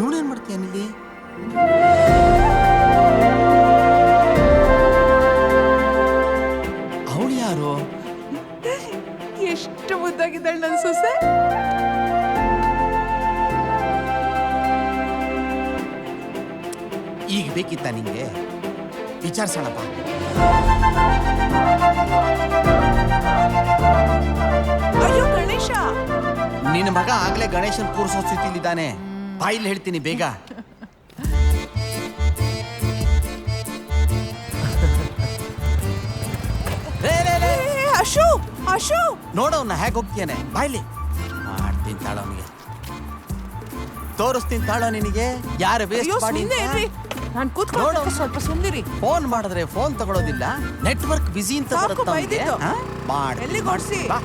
ಇವನೇನ್ ಮಾಡ್ತೀಯ ಇಲ್ಲಿ ಅವಳು ಯಾರು? ಎಷ್ಟು ಮುದ್ದಾಗಿದ್ದಾಳೆ ನನ್ನ ಸೊಸೆ? ಈಗ ಬೇಕಿತ್ತ ನಿಂಗೆ? ವಿಚಾರಿಸೋಣಪ್ಪ. ಅಯ್ಯೋ ಗಣೇಶ! ನಿನ್ನ ಮಗ ಆಗ್ಲೇ ಗಣೇಶನ್ ಕೂರಿಸೋ ಸ್ಥಿತಿಲಿದ್ದಾನೆ. ಬಾಯಿಲ್ ಹೇಳ್ತೀನಿ ಬೇಗ. ಅಶು ಅಶು. ನೋಡವ್ನ ಹೇಗೆ ಹೋಗ್ತೀಯಾನೆ. ಬಾಯ್ಲಿ. ಮಾಡ್ತೀನಿ ತಾಳ ಅವನಿಗೆ. ತೋರಿಸ್ತೀನಿ ತಾಳ ನಿನಗೆ. ಯಾರು ವೇಸ್ಟ್ ಮಾಡಿ ಸುಮ್ಮನೆ ಇರ್ರಿ. ನಾನು ನೋಡು. ಸ್ವಲ್ಪ ಸುಂದಿರಿ ಫೋನ್ ಮಾಡಿದ್ರೆ ಫೋನ್ ತಗೊಳೋದಿಲ್ಲ. ನೆಟ್ವರ್ಕ್ ಬಿಸಿ ಅಂತ ಮಾಡಿ ಬರುತ್ತೆ ಅವ್ನಿಗೆ. ಬೈದಿದ್ದು. ಹಾ? ಎಲ್ಲಿಗ್? ಬಾ.